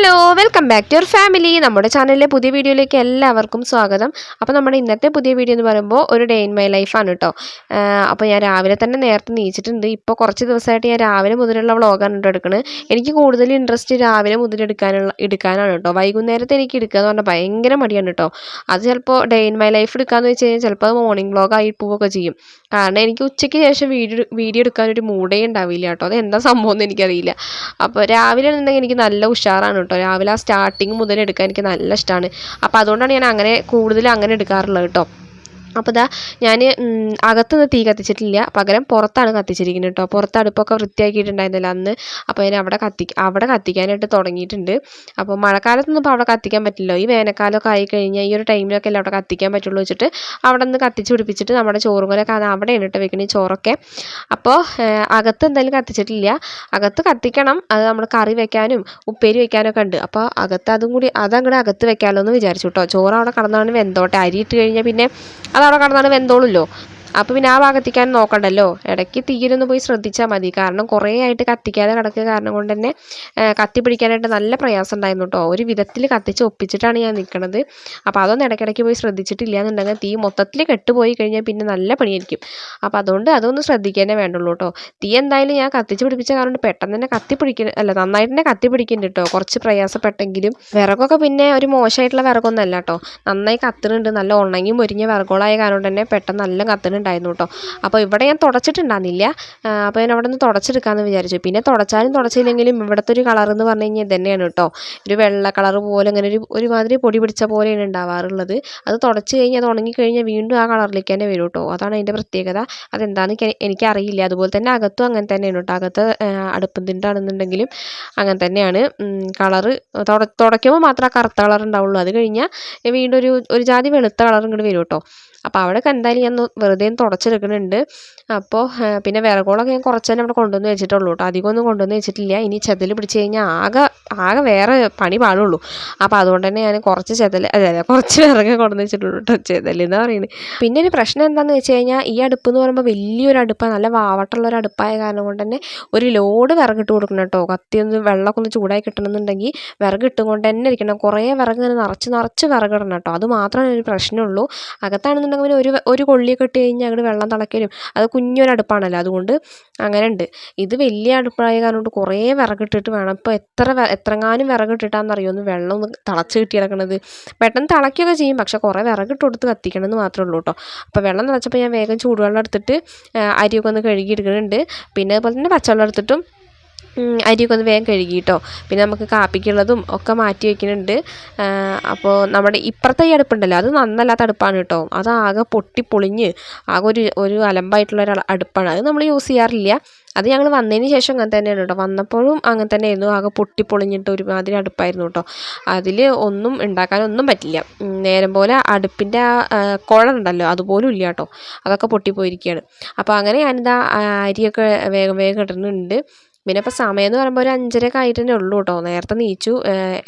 Hello welcome back to your family നമ്മുടെ ചാനലിലെ പുതിയ വീഡിയോയിലേക്ക് എല്ലാവർക്കും സ്വാഗതം. അപ്പോൾ നമ്മുടെ ഇന്നത്തെ പുതിയ വീഡിയോ എന്ന് പറയുമ്പോൾ ഒരു ഡേ ഇൻ മൈ ലൈഫാണ് കേട്ടോ അപ്പോൾ ഞാൻ രാവിലെ തന്നെ നേരത്തെ നീച്ചിട്ടുണ്ട്. ഇപ്പോൾ കുറച്ച് ദിവസമായിട്ട് ഞാൻ രാവിലെ മുതലുള്ള വ്ളോഗാണ് കേട്ടോ എടുക്കുന്നത് എനിക്ക് കൂടുതൽ ഇൻട്രസ്റ്റ് രാവിലെ മുതൽ എടുക്കാനുള്ള എടുക്കാനാണ് കേട്ടോ വൈകുന്നേരത്തെ എനിക്ക് എടുക്കുക എന്ന് പറഞ്ഞാൽ ഭയങ്കര മടിയാണ് കേട്ടോ അത് ചിലപ്പോൾ ഡേ ഇൻ മൈ ലൈഫ് എടുക്കാമെന്ന് വെച്ച് കഴിഞ്ഞാൽ ചിലപ്പോൾ അത് മോർണിംഗ് വ്ളോഗായി പോവുകയൊക്കെ ചെയ്യും. കാരണം എനിക്ക് ഉച്ചയ്ക്ക് ശേഷം വീഡിയോ വീഡിയോ എടുക്കാനൊരു മൂഡേ ഉണ്ടാവില്ല കേട്ടോ അത് എന്താ സംഭവം എന്ന് എനിക്കറിയില്ല. അപ്പോൾ രാവിലെ ഉണ്ടെങ്കിൽ എനിക്ക് നല്ല ഉഷാറാണ് കേട്ടോ. രാവിലെ ആ സ്റ്റാർട്ടിങ് മുതൽ എടുക്കാൻ എനിക്ക് നല്ല ഇഷ്ടമാണ് അപ്പോൾ അതുകൊണ്ടാണ് ഞാൻ അങ്ങനെ കൂടുതൽ അങ്ങനെ എടുക്കാറുള്ളത് കേട്ടോ. അപ്പോൾ ഇതാ ഞാൻ അകത്തൊന്നും തീ കത്തിച്ചിട്ടില്ല. പകരം പുറത്താണ് കത്തിച്ചിരിക്കുന്നത് കേട്ടോ പുറത്ത് അടുപ്പൊക്കെ വൃത്തിയാക്കിയിട്ടുണ്ടായിരുന്നില്ല അന്ന്. അപ്പോൾ ഞാൻ അവിടെ കത്തി അവിടെ കത്തിക്കാനായിട്ട് തുടങ്ങിയിട്ടുണ്ട്. അപ്പോൾ മഴക്കാലത്തൊന്നും ഇപ്പോൾ അവിടെ കത്തിക്കാൻ പറ്റില്ല ഈ വേനൽക്കാലമൊക്കെ ആയി കഴിഞ്ഞാൽ ഈ ഒരു ടൈമിലൊക്കെ അല്ലേ അവിടെ കത്തിക്കാൻ പറ്റുള്ളൂ വെച്ചിട്ട് അവിടെ നിന്ന് കത്തിച്ച് പിടിപ്പിച്ചിട്ട് നമ്മുടെ ചോറും കൂടെ അവിടെയാണ് ഇട്ട് വെക്കണേ ചോറൊക്കെ. അപ്പോൾ അകത്ത് എന്തായാലും കത്തിച്ചിട്ടില്ല. അകത്ത് കത്തിക്കണം. അത് നമ്മൾ കറി വെക്കാനും ഉപ്പേരി വെക്കാനൊക്കെ ഉണ്ട്. അപ്പോൾ അകത്ത് അതും കൂടി അതങ്ങോട്ട് അകത്ത് വെക്കാമല്ലോ എന്ന് വിചാരിച്ചു കേട്ടോ ചോറ് അവിടെ കടന്നാണ് വെന്തോട്ടെ. അരി ഇട്ട് കഴിഞ്ഞാൽ പിന്നെ അതവിടെ കടന്നാണ് വെന്തോളുമല്ലോ അപ്പോൾ പിന്നെ ആ ഭാഗത്തേക്കാൻ നോക്കണ്ടല്ലോ. ഇടയ്ക്ക് തീയിലൊന്ന് പോയി ശ്രദ്ധിച്ചാൽ മതി. കാരണം കുറേ ആയിട്ട് കത്തിക്കാതെ കിടക്കുക കാരണം കൊണ്ട് തന്നെ കത്തി പിടിക്കാനായിട്ട് നല്ല പ്രയാസം ഉണ്ടായിരുന്നു കേട്ടോ ഒരു വിധത്തിൽ കത്തിച്ച് ഒപ്പിച്ചിട്ടാണ് ഞാൻ നിൽക്കുന്നത് അപ്പോൾ അതൊന്നും ഇടയ്ക്കിടയ്ക്ക് പോയി ശ്രദ്ധിച്ചിട്ടില്ല എന്നുണ്ടെങ്കിൽ തീ മൊത്തത്തിൽ കെട്ടുപോയി കഴിഞ്ഞാൽ പിന്നെ നല്ല പണിയായിരിക്കും. അപ്പോൾ അതുകൊണ്ട് അതൊന്നും ശ്രദ്ധിക്കാനേ വേണ്ടുള്ളൂ കേട്ടോ തീ എന്തായാലും ഞാൻ കത്തിച്ച് പിടിപ്പിച്ച കാരണം പെട്ടെന്ന് തന്നെ കത്തി പിടിക്കുന്ന അല്ല നന്നായിട്ട് തന്നെ കത്തി പിടിക്കുന്നുണ്ട് കേട്ടോ കുറച്ച് പ്രയാസപ്പെട്ടെങ്കിലും. വിറകൊക്കെ പിന്നെ ഒരു മോശമായിട്ടുള്ള വിറകൊന്നും അല്ല കേട്ടോ നന്നായി കത്തുന്നുണ്ട് നല്ല ഉണങ്ങി മുരിഞ്ഞ വിറകുകളായ കാരണം തന്നെ പെട്ടെന്ന് നല്ല കത്തുന്നുണ്ട് ഉണ്ടായിരുന്നു കേട്ടോ അപ്പോൾ ഇവിടെ ഞാൻ തുടച്ചിട്ടുണ്ടായിരുന്നില്ല. അപ്പോൾ ഞാൻ അവിടെ നിന്ന് തുടച്ചെടുക്കാമെന്ന് വിചാരിച്ചു. പിന്നെ തുടച്ചാലും തുടച്ചില്ലെങ്കിലും ഇവിടുത്തെ ഒരു കളർ എന്ന് പറഞ്ഞു കഴിഞ്ഞാൽ തന്നെയാണ് കേട്ടോ ഒരു വെള്ള കളർ പോലെ അങ്ങനെ ഒരു ഒരുമാതിരി പൊടി പിടിച്ച പോലെയാണ് ഉണ്ടാവാറുള്ളത്. അത് തുടച്ച് കഴിഞ്ഞാൽ അത് ഉണങ്ങി കഴിഞ്ഞാൽ വീണ്ടും ആ കളറിലേക്ക് തന്നെ വരും കേട്ടോ അതാണ് അതിന്റെ പ്രത്യേകത. അതെന്താണെന്ന് എനിക്കറിയില്ല അതുപോലെ തന്നെ അകത്തും അങ്ങനെ തന്നെയാണ് കേട്ടോ അകത്ത് അടുപ്പും തിണ്ടാണെന്നുണ്ടെങ്കിലും അങ്ങനെ തന്നെയാണ്. കളറ് തുടയ്ക്കുമ്പോൾ മാത്രമേ ആ കറുത്ത കളർ ഉണ്ടാവുള്ളൂ. അത് കഴിഞ്ഞാൽ വീണ്ടും ഒരു ഒരു ജാതി വെളുത്ത കളർ ഇങ്ങോട്ട് വരും കേട്ടോ അപ്പോൾ അവിടെയൊക്കെ എന്തായാലും ഞാൻ വെറുതെ തുടച്ചെടുക്കുന്നുണ്ട്. അപ്പോൾ പിന്നെ വിറകോളൊക്കെ ഞാൻ കുറച്ച് തന്നെ അവിടെ കൊണ്ടുവന്ന് വെച്ചിട്ടുള്ളൂ കേട്ടോ അധികമൊന്നും കൊണ്ടുവന്ന് വെച്ചിട്ടില്ല. ഇനി ചെതൽ പിടിച്ച് കഴിഞ്ഞാൽ ആകെ ആകെ വേറെ പണി പാടുള്ളൂ അപ്പോൾ അതുകൊണ്ട് തന്നെ ഞാൻ കുറച്ച് ചെതൽ അതെ കുറച്ച് വിറകെ കൊണ്ടുവന്ന് വെച്ചിട്ടുള്ളൂ കേട്ടോ ചെതൽ എന്ന് പറയുന്നത്. പിന്നെ ഒരു പ്രശ്നം എന്താണെന്ന് വെച്ച് കഴിഞ്ഞാൽ ഈ അടുപ്പ് എന്ന് പറയുമ്പോൾ വലിയൊരു അടുപ്പാണ് നല്ല വാവട്ടുള്ള ഒരു അടുപ്പായ കാരണം കൊണ്ട് തന്നെ ഒരു ലോഡ് വിറകിട്ട് കൊടുക്കണം കേട്ടോ കത്തി ഒന്ന് വെള്ളമൊക്കെ ഒന്ന് ചൂടായി കിട്ടണമെന്നുണ്ടെങ്കിൽ വിറക് ഇട്ടുകൊണ്ട് തന്നെ ഇരിക്കണം. കുറേ വിറക് ഇങ്ങനെ നിറച്ച് നിറച്ച് വിറകിടണം കേട്ടോ അത് മാത്രമാണ് ഒരു പ്രശ്നമുള്ളൂ. അകത്താണെന്നുണ്ടെങ്കിൽ ഒരു ഒരു കൊള്ളിയൊക്കെ ഇട്ട് കഴിഞ്ഞാൽ അങ്ങോട്ട് വെള്ളം തിളയ്ക്കലും അത് കുഞ്ഞൊരടുപ്പാണല്ലോ അതുകൊണ്ട് അങ്ങനെ ഉണ്ട് ഇത് വലിയ അടുപ്പായ കാരണം കൊണ്ട് കുറേ വിറകിട്ടിട്ട് വേണം. ഇപ്പോൾ എത്ര എത്രങ്ങാനും വിറകിട്ടിട്ടാണെന്നറിയോ ഒന്ന് വെള്ളം ഒന്ന് തിളച്ച് കിട്ടി കിടക്കണത് പെട്ടെന്ന് തിളയ്ക്കുകയൊക്കെ ചെയ്യും പക്ഷെ കുറേ വിറകിട്ട് കൊടുത്ത് കത്തിക്കണം എന്ന് മാത്രമേ ഉള്ളൂ കേട്ടോ അപ്പോൾ വെള്ളം തിളച്ചപ്പോൾ ഞാൻ വേഗം ചൂടുവെള്ളം എടുത്തിട്ട് അരിയൊക്കെ ഒന്ന് കഴുകി എടുക്കുന്നുണ്ട് പിന്നെ അതുപോലെ തന്നെ പച്ചവെള്ളം എടുത്തിട്ടും അരിയൊക്കെ ഒന്ന് വേഗം കഴുകി കേട്ടോ പിന്നെ നമുക്ക് കാപ്പിക്കുള്ളതും ഒക്കെ മാറ്റി വയ്ക്കുന്നുണ്ട് അപ്പോൾ നമ്മുടെ ഇപ്പുറത്തെ ഈ അടുപ്പുണ്ടല്ലോ അത് നന്നല്ലാത്ത അടുപ്പാണ് കേട്ടോ. അത് ആകെ പൊട്ടി പൊളിഞ്ഞ് ആകെ ഒരു ഒരു അലമ്പായിട്ടുള്ള ഒരു അടുപ്പാണ്. അത് നമ്മൾ യൂസ് ചെയ്യാറില്ല. അത് ഞങ്ങൾ വന്നതിന് ശേഷം അങ്ങനെ തന്നെയാണ് കേട്ടോ. വന്നപ്പോഴും അങ്ങനെ തന്നെയായിരുന്നു. ആകെ പൊട്ടി പൊളിഞ്ഞിട്ട് ഒരുമാതിരി അടുപ്പായിരുന്നു കേട്ടോ. അതിൽ ഒന്നും ഉണ്ടാക്കാനൊന്നും പറ്റില്ല. നേരം പോലെ അടുപ്പിന്റെ ആ കുഴലുണ്ടല്ലോ അതുപോലും ഇല്ല കേട്ടോ. അതൊക്കെ പൊട്ടിപ്പോയിരിക്കുകയാണ്. അപ്പോൾ അങ്ങനെ ഞാനിതാ അരിയൊക്കെ വേഗം വേഗം ഇടുന്നുണ്ട്. പിന്നെ ഇപ്പോൾ സമയം എന്ന് പറയുമ്പോൾ ഒരു ആയിട്ട് തന്നെ ഉള്ളൂ കേട്ടോ. നേരത്തെ നീച്ചു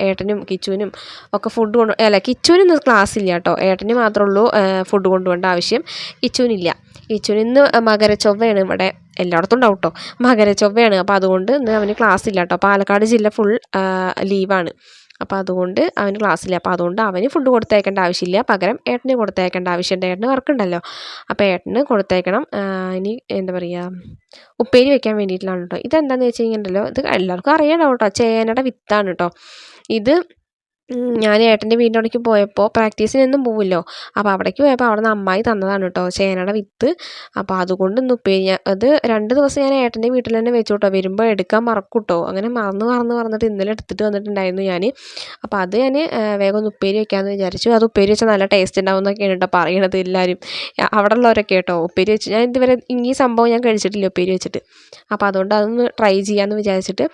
ഏട്ടനും കിച്ചുവിനും ഒക്കെ ഫുഡ് കൊണ്ട് അല്ല കിച്ചുവിനൊന്നും ക്ലാസ് ഇല്ല കേട്ടോ. ഏട്ടന് മാത്രമേ ഉള്ളൂ ഫുഡ് കൊണ്ടുപോകേണ്ട ആവശ്യം. കിച്ചുവിനില്ല. കിച്ചുവിന് ഇന്ന് മകരച്ചൊവ്വയാണ് ഇവിടെ. എല്ലായിടത്തും ഉണ്ടാവും കേട്ടോ. മകരച്ചൊവ്വയാണ്. അപ്പോൾ അതുകൊണ്ട് ഇന്ന് അവന് ക്ലാസ് ഇല്ല കേട്ടോ. പാലക്കാട് ജില്ല ഫുൾ ലീവാണ് അപ്പോൾ അതുകൊണ്ട് അവന് ക്ലാസ്സില്ല അപ്പോൾ അതുകൊണ്ട് അവന് ഫുഡ് കൊടുത്തയക്കേണ്ട ആവശ്യമില്ല. പകരം ഏട്ടന് കൊടുത്തയക്കേണ്ട ആവശ്യമുണ്ട്. ഏട്ടന് വർക്കുണ്ടല്ലോ അപ്പോൾ ഏട്ടന് കൊടുത്തയക്കണം ഇനി എന്താ പറയുക ഉപ്പേരി വെക്കാൻ വേണ്ടിയിട്ടാണ് കേട്ടോ ഇതെന്താണെന്ന് വെച്ച് കഴിഞ്ഞിട്ടുണ്ടല്ലോ ഇത് എല്ലാവർക്കും അറിയണം കേട്ടോ ചേനയുടെ വിത്താണ് കേട്ടോ ഇത് ഞാൻ ഏട്ടന്റെ വീടിന്റെ അവിടേക്ക് പോയപ്പോൾ പ്രാക്ടീസിനൊന്നും പോവില്ലോ. അപ്പോൾ അവിടേക്ക് പോയപ്പോൾ അവിടെ നിന്ന് അമ്മായി തന്നതാണ് കേട്ടോ ചേനയുടെ വിത്ത്. അപ്പോൾ അതുകൊണ്ട് ഇന്ന് അത് രണ്ട് ദിവസം ഞാൻ ഏട്ടന്റെ വീട്ടിൽ തന്നെ വെച്ചു കേട്ടോ. വരുമ്പോൾ എടുക്കാൻ മറക്കും കേട്ടോ. അങ്ങനെ മറന്ന് മറന്ന് പറഞ്ഞിട്ട് ഇന്നലെ എടുത്തിട്ട് വന്നിട്ടുണ്ടായിരുന്നു ഞാൻ. അപ്പോൾ അത് ഞാൻ വേഗം ഒന്ന് ഉപ്പേരി വെക്കാമെന്ന് വിചാരിച്ചു. അത് ഉപ്പേരി വെച്ചാൽ നല്ല ടേസ്റ്റ് ഉണ്ടാവും എന്നൊക്കെയാണ് കേട്ടോ പറയണത് എല്ലാവരും. അവിടെ ഉള്ളവരൊക്കെ കേട്ടോ ഉപ്പേരി വെച്ച് ഞാൻ ഇതുവരെ ഈ സംഭവം ഞാൻ കഴിച്ചിട്ടില്ല ഉപ്പേരി വെച്ചിട്ട്. അപ്പോൾ അതുകൊണ്ട് അതൊന്ന് ട്രൈ ചെയ്യാമെന്ന് വിചാരിച്ചിട്ട്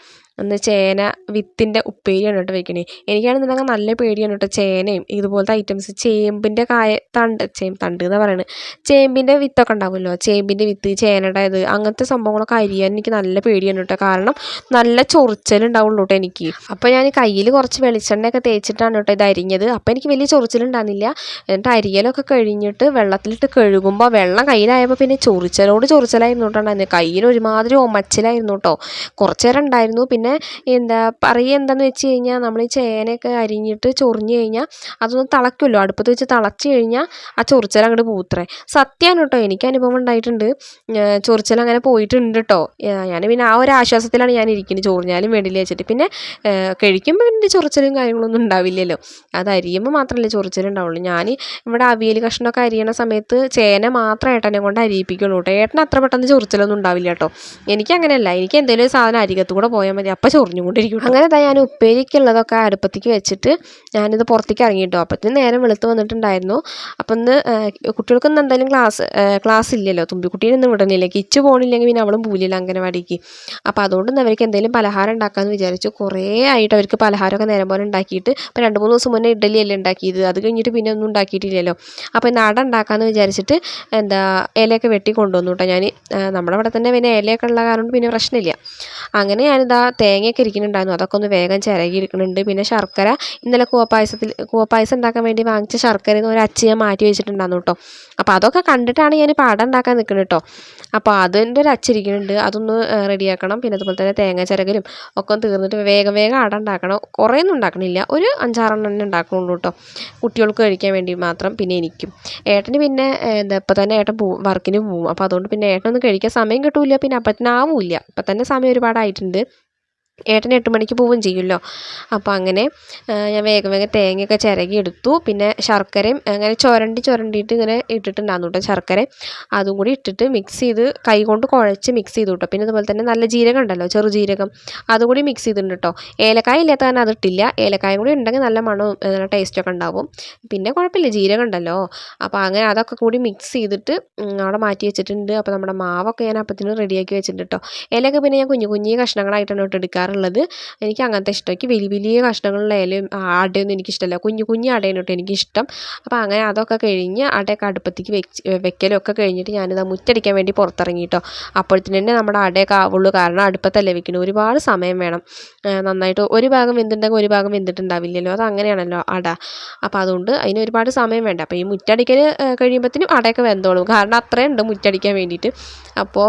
ഒന്ന് ചേന വിത്തിന്റെ ഉപ്പേരിയാണ് കേട്ടോ വെക്കണേ. എനിക്കാണെന്നുണ്ടെങ്കിൽ നല്ല പേടിയാണ് കേട്ടോ ചേനയും ഇതുപോലത്തെ ഐറ്റംസ് ചേമ്പിന്റെ കായ തണ്ട് ചേമ്പ് തണ്ട് എന്ന് പറയുന്നത് ചേമ്പിന്റെ വിത്തൊക്കെ ഉണ്ടാവുമല്ലോ? ചേമ്പിന്റെ വിത്ത് ചേനയുടെ ഇത് അങ്ങനത്തെ സംഭവങ്ങളൊക്കെ അരിയാൻ എനിക്ക് നല്ല പേടിയാണ് കേട്ടോ. കാരണം നല്ല ചൊറിച്ചലുണ്ടാവുള്ളൂ കേട്ടോ എനിക്ക്. അപ്പോൾ ഞാൻ കയ്യിൽ കുറച്ച് വെളിച്ചെണ്ണയൊക്കെ തേച്ചിട്ടാണ് കേട്ടോ ഇത് അരിഞ്ഞത്. അപ്പോൾ എനിക്ക് വലിയ ചൊറിച്ചിലുണ്ടാകുന്നില്ല എന്നിട്ട് അരിയലൊക്കെ കഴിഞ്ഞിട്ട് വെള്ളത്തിലിട്ട് കഴുകുമ്പോൾ വെള്ളം കയ്യിലായപ്പോൾ പിന്നെ ചൊറിച്ചലോട് ചൊറിച്ചലായിരുന്നു കേട്ടോ കയ്യിൽ ഒരുമാതിരി ഒമച്ചിലായിരുന്നു കേട്ടോ. കുറച്ച് നേരം ഉണ്ടായിരുന്നു. പിന്നെ പിന്നെ എന്താ പറയുക എന്താണെന്ന് വെച്ച് കഴിഞ്ഞാൽ നമ്മൾ ഈ ചേനയൊക്കെ അരിഞ്ഞിട്ട് ചൊറിഞ്ഞ് കഴിഞ്ഞാൽ അതൊന്ന് തിളയ്ക്കുമല്ലോ അടുപ്പത്ത് വെച്ച് തിളച്ച് കഴിഞ്ഞാൽ ആ ചൊറിച്ചൽ അങ്ങോട്ട് പോത്രേ. സത്യമാണ് കേട്ടോ. എനിക്ക് അനുഭവം ഉണ്ടായിട്ടുണ്ട്. ചൊറിച്ചൽ അങ്ങനെ പോയിട്ടുണ്ട് കേട്ടോ. ഞാൻ പിന്നെ ആ ഒരു ആശ്വാസത്തിലാണ് ഞാൻ ഇരിക്കുന്നത്. ചൊറിഞ്ഞാലും വേണ്ടില്ല വെച്ചിട്ട് പിന്നെ കഴിക്കുമ്പോൾ പിന്നെ ചൊറിച്ചലും കാര്യങ്ങളൊന്നും ഉണ്ടാവില്ലല്ലോ. അത് അരിയുമ്പോൾ മാത്രമല്ലേ ചൊറിച്ചലുണ്ടാവുള്ളൂ ഞാൻ ഇവിടെ അവിയൽ കഷ്ണമൊക്കെ അരിയണ സമയത്ത് ചേന മാത്രം ഏട്ടനെ കൊണ്ട് അരിയിപ്പിക്കുള്ളൂ കേട്ടോ. ഏട്ടൻ അത്ര പെട്ടെന്ന് ചൊറിച്ചലൊന്നും ഉണ്ടാവില്ല കേട്ടോ. എനിക്ക് അങ്ങനെയല്ല എനിക്ക് എന്തെങ്കിലും സാധനം അരികത്ത് കൂടെ പോയാൽ മതി. അപ്പം ചൊറിഞ്ഞുകൊണ്ടിരിക്കും അങ്ങനെ ഞാൻ ഉപ്പേരിക്കുള്ളതൊക്കെ അടുപ്പത്തേക്ക് വെച്ചിട്ട് ഞാനിത് പുറത്തേക്ക് ഇറങ്ങി കേട്ടോ അപ്പത്തിന് നേരം വെളുത്ത് വന്നിട്ടുണ്ടായിരുന്നു. അപ്പം ഇന്ന് കുട്ടികൾക്കൊന്നും എന്തായാലും ക്ലാസ് ക്ലാസ് ഇല്ലല്ലോ തുമ്പിക്കുട്ടീനെ ഒന്നും വിടുന്നില്ല. കിച്ച് പോകണില്ലെങ്കിൽ പിന്നെ അവളും പൂലില്ല അംഗനവാടിക്ക്. അപ്പോൾ അതുകൊണ്ട് ഇന്ന് അവർക്ക് എന്തെങ്കിലും പലഹാരം ഉണ്ടാക്കാമെന്ന് വിചാരിച്ചു. കുറേ ആയിട്ട് അവർക്ക് പലഹാരമൊക്കെ നേരം പോലെ ഉണ്ടാക്കിയിട്ട് ഇപ്പോൾ രണ്ട് മൂന്ന് ദിവസം മുന്നേ ഇഡ്ഡലി അല്ലേ ഉണ്ടാക്കിയത്. അത് കഴിഞ്ഞിട്ട് പിന്നെ ഒന്നും ഉണ്ടാക്കിയിട്ടില്ലല്ലോ. അപ്പോൾ ഇന്ന് അട ഉണ്ടാക്കാമെന്ന് വിചാരിച്ചിട്ട് എന്താ ഇലയൊക്കെ വെട്ടി കൊണ്ടുവന്നു കേട്ടോ ഞാൻ നമ്മുടെ അവിടെ തന്നെ പിന്നെ ഇലയൊക്കെ ഉള്ള കാരണം പിന്നെ പ്രശ്നമില്ല. അങ്ങനെ ഞാനിതാ തേങ്ങയൊക്കെ ഇരിക്കുന്നുണ്ടായിരുന്നു. അതൊക്കെ ഒന്ന് വേഗം ചിരകി ഇരിക്കുന്നുണ്ട് പിന്നെ ശർക്കര. ഇന്നലെ കൂവപ്പായസത്തിൽ കൂവപ്പായസം ഉണ്ടാക്കാൻ വേണ്ടി വാങ്ങിച്ച ശർക്കരയിൽ നിന്ന് ഒരു അച്ച് മാറ്റി വെച്ചിട്ടുണ്ടായിരുന്നു കേട്ടോ. അപ്പോൾ അതൊക്കെ കണ്ടിട്ടാണ് ഞാൻ പാടം ഉണ്ടാക്കാൻ നിൽക്കുന്നത് കേട്ടോ. അപ്പോൾ അതിന്റെ ഒരു അച്ചിരിക്കുന്നുണ്ട് അതൊന്ന് റെഡിയാക്കണം. പിന്നെ അതുപോലെ തന്നെ തേങ്ങ ചിരകലും ഒക്കെ തീർന്നിട്ട് വേഗം വേഗം അട ഉണ്ടാക്കണം. കുറേയൊന്നും ഉണ്ടാക്കണില്ല. ഒരു അഞ്ചാറെണ്ണം തന്നെ ഉണ്ടാക്കണുള്ളൂ കേട്ടോ. കുട്ടികൾക്ക് കഴിക്കാൻ വേണ്ടി മാത്രം പിന്നെ എനിക്കും. ഏട്ടന് പിന്നെ എന്താ ഇപ്പം തന്നെ ഏട്ടൻ പോവും വർക്കിന് പോവും. അപ്പോൾ അതുകൊണ്ട് പിന്നെ ഏട്ടനൊന്നും കഴിക്കാൻ സമയം കിട്ടൂല പിന്നെ അപ്പത്തിനാവില്ല ഇപ്പം തന്നെ സമയം ഒരുപാടായിട്ടുണ്ട്. ഏട്ടൻ എട്ട് മണിക്ക് പോവുകയും ചെയ്യുമല്ലോ. അപ്പോൾ അങ്ങനെ ഞാൻ വേഗം വേഗം തേങ്ങയൊക്കെ ചിരകി എടുത്തു പിന്നെ ശർക്കരയും അങ്ങനെ ചുരണ്ടി ചുരണ്ടിയിട്ട് ഇങ്ങനെ ഇട്ടിട്ടുണ്ടായിരുന്നു കേട്ടോ ശർക്കര. അതും കൂടി ഇട്ടിട്ട് മിക്സ് ചെയ്ത് കൈ കൊണ്ട് കുഴച്ച് മിക്സ് ചെയ്തു കേട്ടോ. പിന്നെ അതുപോലെ തന്നെ നല്ല ജീരകം ഉണ്ടല്ലോ ചെറുജീരകം അതും കൂടി മിക്സ് ചെയ്തിട്ടുണ്ട് കേട്ടോ. ഏലക്കായ ഇല്ലാത്ത കാരണം അതിട്ടില്ല ഏലക്കായും കൂടി ഉണ്ടെങ്കിൽ നല്ല മണവും നല്ല ടേസ്റ്റൊക്കെ ഉണ്ടാവും. പിന്നെ കുഴപ്പമില്ല ജീരകം ഉണ്ടല്ലോ. അപ്പോൾ അങ്ങനെ അതൊക്കെ കൂടി മിക്സ് ചെയ്തിട്ട് അവിടെ മാറ്റി വെച്ചിട്ടുണ്ട്. അപ്പോൾ നമ്മുടെ മാവൊക്കെ ഞാൻ അപ്പത്തിന് റെഡിയാക്കി വെച്ചിട്ടുണ്ട് കേട്ടോ. ഏലക്ക പിന്നെ ഞാൻ കുഞ്ഞു കുഞ്ഞു കഷ്ണങ്ങളായിട്ടാണ് ഇട്ട് എടുക്കാറ്. എടുക്കാറുള്ളത് എനിക്ക് അങ്ങനത്തെ ഇഷ്ടം. എനിക്ക് വലിയ വലിയ കഷ്ണങ്ങളുള്ള ഇലയും അടയൊന്നും എനിക്കിഷ്ടമല്ല. കുഞ്ഞു കുഞ്ഞു അടയാണ് എനിക്കിഷ്ടം. അപ്പോൾ അങ്ങനെ അതൊക്കെ കഴിഞ്ഞ് അടയൊക്കെ അടുപ്പത്തേക്ക് വെച്ച് വെക്കലൊക്കെ കഴിഞ്ഞിട്ട് ഞാനിത് മുറ്റടിക്കാൻ വേണ്ടി പുറത്തിറങ്ങി കേട്ടോ. അപ്പോഴത്തേന് തന്നെ നമ്മുടെ അടയൊക്കെ ആവുള്ളൂ. കാരണം അടുപ്പത്തല്ലേ വെക്കണം ഒരുപാട് സമയം വേണം. നന്നായിട്ട് ഒരു ഭാഗം വെന്തിട്ടുണ്ടെങ്കിൽ ഒരു ഭാഗം വെന്തിട്ടുണ്ടാവില്ലല്ലോ. അത് അങ്ങനെയാണല്ലോ അട. അപ്പോൾ അതുകൊണ്ട് അതിന് ഒരുപാട് സമയം വേണ്ട. അപ്പോൾ ഈ മുറ്റടിക്കൽ കഴിയുമ്പോഴത്തേനും അടയൊക്കെ വെന്തോളും. കാരണം അത്രയുണ്ട് മുറ്റടിക്കാൻ വേണ്ടിയിട്ട്. അപ്പോൾ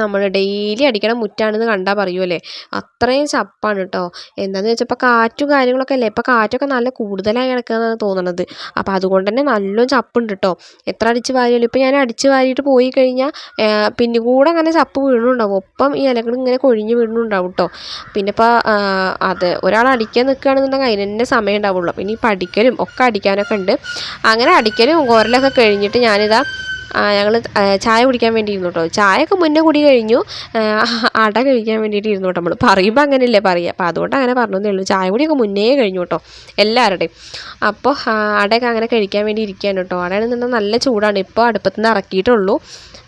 നമ്മൾ ഡെയിലി അടിക്കണ മുറ്റാണെന്ന് കണ്ടാൽ പറയുമല്ലേ അത്രയും ചപ്പാണ് കേട്ടോ എന്താണെന്ന് വെച്ചാൽ ഇപ്പോൾ കാറ്റും കാര്യങ്ങളൊക്കെ അല്ലേ? ഇപ്പോൾ കാറ്റൊക്കെ നല്ല കൂടുതലായി കിടക്കുകയെന്നാണ് തോന്നണത്. അപ്പോൾ അതുകൊണ്ട് തന്നെ നല്ലോണം ചപ്പുണ്ട് കേട്ടോ എത്ര അടിച്ച് വാരിയാലും ഇപ്പോൾ ഞാൻ അടിച്ച് വാരിയിട്ട് പോയി കഴിഞ്ഞാൽ പിന്നെ കൂടെ അങ്ങനെ ചപ്പ് വീണുണ്ടാവും. ഒപ്പം ഈ ഇലകൾ ഇങ്ങനെ കൊഴിഞ്ഞ് വീണുണ്ടാവും കേട്ടോ പിന്നെ ഇപ്പോൾ അത് ഒരാൾ അടിക്കാൻ നിൽക്കുകയാണെന്നുണ്ടെങ്കിൽ അതിന് തന്നെ സമയം ഉണ്ടാവുള്ളൂ. പിന്നെ ഈ പഠിക്കലും ഒക്കെ അടിക്കാനൊക്കെ ഉണ്ട്. അങ്ങനെ അടിക്കലും കോരലൊക്കെ കഴിഞ്ഞിട്ട് ഞാനിതാ ഞങ്ങൾ ചായ കുടിക്കാൻ വേണ്ടി ഇരുന്നു കേട്ടോ ചായയൊക്കെ മുന്നേ കുടി കഴിഞ്ഞു. അട കഴിക്കാൻ വേണ്ടിയിട്ട് ഇരുന്നു കേട്ടോ നമ്മൾ പറയുമ്പോൾ അങ്ങനെയല്ലേ പറയുക അപ്പോൾ അതുകൊണ്ട് അങ്ങനെ പറഞ്ഞതേ ഉള്ളൂ. ചായ കുടിയൊക്കെ മുന്നേ കഴിഞ്ഞു കേട്ടോ എല്ലാവരുടെയും. അപ്പോൾ അടയൊക്കെ അങ്ങനെ കഴിക്കാൻ വേണ്ടി ഇരിക്കുകയാണ് കേട്ടോ അടയാണെന്നുണ്ടെങ്കിൽ നല്ല ചൂടാണ്. ഇപ്പോൾ അടുപ്പത്ത് നിന്ന് ഇറക്കിയിട്ടുള്ളൂ.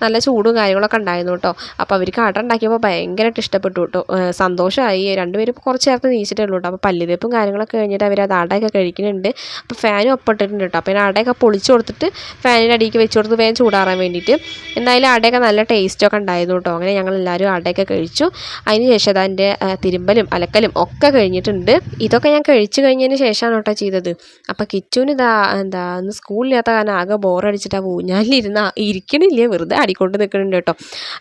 നല്ല ചൂടും കാര്യങ്ങളൊക്കെ ഉണ്ടായിരുന്നു കേട്ടോ അപ്പോൾ അവർക്ക് അട ഉണ്ടാക്കിയപ്പോൾ ഭയങ്കരമായിട്ട് ഇഷ്ടപ്പെട്ടു കേട്ടോ സന്തോഷമായി. രണ്ടുപേരും ഇപ്പോൾ കുറച്ച് നേരത്തെ നീച്ചിട്ടേ ഉള്ളൂ കേട്ടോ അപ്പോൾ പല്ലുതേപ്പും കാര്യങ്ങളൊക്കെ കഴിഞ്ഞിട്ട് അവർ അത് അടയൊക്കെ കഴിക്കുന്നുണ്ട്. അപ്പോൾ ഫാനും ഒപ്പിട്ടിട്ടുണ്ട് കേട്ടോ അപ്പോൾ അടയൊക്കെ പൊളിച്ചു കൊടുത്തിട്ട് ഫാനിന്റെ അടിയിലേക്ക് വെച്ച് കൊടുത്ത് വേഗം ചൂടാറാൻ വേണ്ടിയിട്ട്. എന്തായാലും അടയൊക്കെ നല്ല ടേസ്റ്റൊക്കെ ഉണ്ടായിരുന്നു കേട്ടോ അങ്ങനെ ഞങ്ങൾ എല്ലാവരും അടയൊക്കെ കഴിച്ചു. അതിന് ശേഷം അതിന്റെ തിരുമ്പലും അലക്കലും ഒക്കെ കഴിഞ്ഞിട്ടുണ്ട്. ഇതൊക്കെ ഞാൻ കഴിച്ചു കഴിഞ്ഞതിന് ശേഷമാണ് കേട്ടോ ചെയ്തത്. അപ്പോൾ കിച്ചുവിന് ഇതാ എന്താ ഇന്ന് സ്കൂളില്ലാത്ത കാരണം ആകെ ബോറടിച്ചിട്ടാണ് ഊഞ്ഞാലിരുന്ന ഇരിക്കണില്ല വെറുതെ അടിക്കൊണ്ട് നിൽക്കുന്നുണ്ട് കേട്ടോ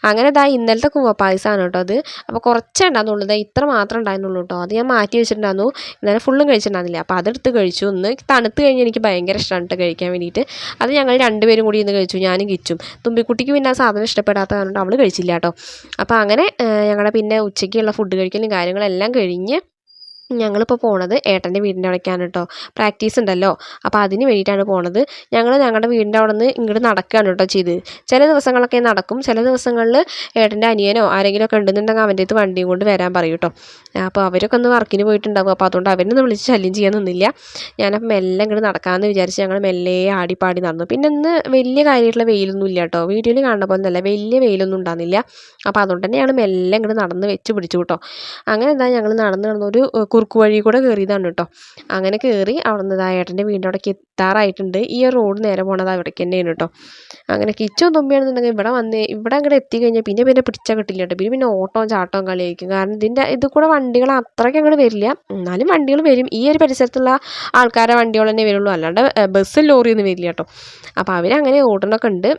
അങ്ങനെ ഇതാ ഇന്നലത്തെ പായസമാണ് കേട്ടോ അത്. അപ്പോൾ കുറച്ചേ ഉണ്ടായിരുന്നുള്ളൂ. ഇതാ ഇത്ര മാത്രം ഉണ്ടായിരുന്നുള്ളൂ കേട്ടോ അത് ഞാൻ മാറ്റി വെച്ചിട്ടുണ്ടായിരുന്നു. ഇന്നലെ ഫുള്ളും കഴിച്ചിട്ടുണ്ടായിരുന്നില്ല. അപ്പോൾ അതെടുത്ത് കഴിച്ചു. ഒന്ന് തണുത്ത് കഴിഞ്ഞ് എനിക്ക് ഭയങ്കര ഇഷ്ടമാണ് കേട്ടോ കഴിക്കാൻ വേണ്ടിയിട്ട്. അത് ഞങ്ങൾ രണ്ടുപേരും കൂടി ഇന്ന് കഴിച്ചു. ഞാനും കിച്ചും. തുമ്പിക്കുട്ടിക്ക് പിന്നെ ആ സാധനം ഇഷ്ടപ്പെടാത്ത കാരണം അവൾ കഴിച്ചില്ല കേട്ടോ. അപ്പോൾ അങ്ങനെ ഞങ്ങളുടെ പിന്നെ ഉച്ചയ്ക്കുള്ള ഫുഡ് കഴിക്കലും കാര്യങ്ങളെല്ലാം കഴിഞ്ഞ് ഞങ്ങളിപ്പോൾ പോണത് ഏട്ടന്റെ വീടിന്റെ അവിടേക്കാണ് കേട്ടോ പ്രാക്ടീസ് ഉണ്ടല്ലോ. അപ്പോൾ അതിന് വേണ്ടിയിട്ടാണ് പോണത്. ഞങ്ങൾ ഞങ്ങളുടെ വീടിന്റെ അവിടെ നിന്ന് ഇങ്ങോട്ട് നടക്കുകയാണ് കേട്ടോ ചെയ്ത്. ചില ദിവസങ്ങളൊക്കെ നടക്കും. ചില ദിവസങ്ങളിൽ ഏട്ടന്റെ അനിയനോ ആരെങ്കിലും ഒക്കെ ഉണ്ടെന്നുണ്ടെങ്കിൽ അവന്റെ അടുത്ത് വണ്ടിയും കൊണ്ട് വരാൻ പറയും കേട്ടോ അപ്പോൾ അവരൊക്കെ ഒന്ന് വർക്കിന് പോയിട്ടുണ്ടാകും അപ്പോൾ അതുകൊണ്ട് അവരൊന്നും വിളിച്ച് ശല്യം ചെയ്യാനൊന്നുമില്ല ഞാനപ്പം മെല്ലെ ഇങ്ങോട്ട് നടക്കാമെന്ന് വിചാരിച്ച് ഞങ്ങൾ മെല്ലെ ആടിപ്പാടി നടന്നു. പിന്നെ ഇന്ന് വലിയ കാര്യമായിട്ടുള്ള വെയിലൊന്നും ഇല്ല കേട്ടോ വീഡിയോയിൽ കാണുന്ന പോലെ നല്ല വലിയ വെയിലൊന്നും ഉണ്ടാകുന്നില്ല അപ്പോൾ അതുകൊണ്ട് തന്നെയാണ് മെല്ലെ ഇങ്ങോട്ട് നടന്ന് വെച്ച് പിടിച്ചു കേട്ടോ അങ്ങനെ എന്താ ഞങ്ങൾ നടന്ന് നടന്നൊരു കുറുക്കു വഴി കൂടെ കയറിയതാണ് കേട്ടോ. അങ്ങനെ കയറി അവിടെ നിന്ന് ഏട്ടന്റെ വീടിന്റെ അവിടേക്ക് എത്താറായിട്ടുണ്ട്. ഈ റോഡ് നേരെ പോണത് അവിടേക്ക് തന്നെയാണ് കേട്ടോ. അങ്ങനെ കിച്ചോ തുമ്പിയാണെന്നുണ്ടെങ്കിൽ ഇവിടെ വന്ന് ഇവിടെ അങ്ങോട്ട് എത്തിക്കഴിഞ്ഞാൽ പിന്നെ പിന്നെ പിടിച്ചാൽ കിട്ടില്ല കേട്ടോ. പിന്നെ പിന്നെ ഓട്ടവും ചാട്ടവും കളിയായിരിക്കും. കാരണം ഇതിന്റെ ഇത് കൂടെ വണ്ടികൾ അത്രയ്ക്ക് അങ്ങോട്ട് വരില്ല. എന്നാലും വണ്ടികൾ വരും. ഈ ഒരു പരിസരത്തുള്ള ആൾക്കാരെ വണ്ടികൾ തന്നെ വരുള്ളൂ. അല്ലാണ്ട് ബസ്സും ലോറിയൊന്നും വരില്ല കേട്ടോ. അപ്പോൾ അവരങ്ങനെ ഓടണൊക്കെ ഉണ്ട്.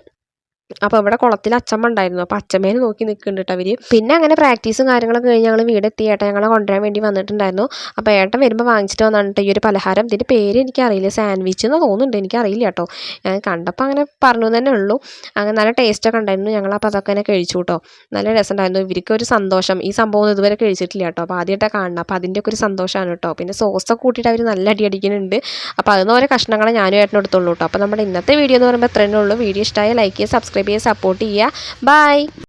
അപ്പോൾ ഇവിടെ കുളത്തിൽ അച്ചമ്മ ഉണ്ടായിരുന്നു. അപ്പോൾ അച്ചമ്മേനെ നോക്കി നിൽക്കുന്നുണ്ട് കേട്ടോ അവർ പിന്നെ അങ്ങനെ പ്രാക്ടീസും കാര്യങ്ങളൊക്കെ കഴിഞ്ഞ് ഞങ്ങൾ വീടെത്തി. ഏട്ടൻ ഞങ്ങളെ കൊണ്ടുവരാൻ വേണ്ടി വന്നിട്ടുണ്ടായിരുന്നു. അപ്പോൾ ഏട്ടൻ വരുമ്പോൾ വാങ്ങിച്ചിട്ട് വന്നിട്ട് ഈ ഒരു പലഹാരം. ഇതിന്റെ പേര് എനിക്കറിയില്ല. സാൻഡ്വിച്ച് എന്ന് തോന്നുന്നുണ്ട്. എനിക്കറിയില്ല കേട്ടോ. ഞാൻ കണ്ടപ്പോൾ അങ്ങനെ പറഞ്ഞു തന്നെ ഉള്ളൂ. അങ്ങനെ നല്ല ടേസ്റ്റൊക്കെ ഉണ്ടായിരുന്നു ഞങ്ങളപ്പോൾ അതൊക്കെ തന്നെ കഴിച്ചു കേട്ടോ. നല്ല രസമുണ്ടായിരുന്നു. ഇവർക്ക് ഒരു സന്തോഷം. ഈ സംഭവം ഇതുവരെ കഴിച്ചിട്ടില്ല കേട്ടോ. അപ്പോൾ ആദ്യമായിട്ടാണ് കാണണം അപ്പോൾ അതിന്റെയൊക്കെ ഒരു സന്തോഷമാണ് കേട്ടോ. പിന്നെ സോസൊക്കെ കൂട്ടിയിട്ട് അവർ നല്ല അടി അടിക്കുന്നുണ്ട്. അപ്പോൾ അതിന് ഓരോ കഷ്ണങ്ങളെ ഞാനും ഏട്ടനും എടുത്തുള്ളൂ കേട്ടോ. അപ്പോൾ നമ്മുടെ ഇന്നത്തെ വീഡിയോ എന്ന് പറയുമ്പോൾ ഇത്രയേ ഉള്ളൂ. വീഡിയോ ഇഷ്ടമായ ലൈക്ക് ചെയ്യുക സബ്സ്ക്രൈബ് ചെയ്യുക സപ്പോർട്ട് ചെയ്യുക. ബൈ.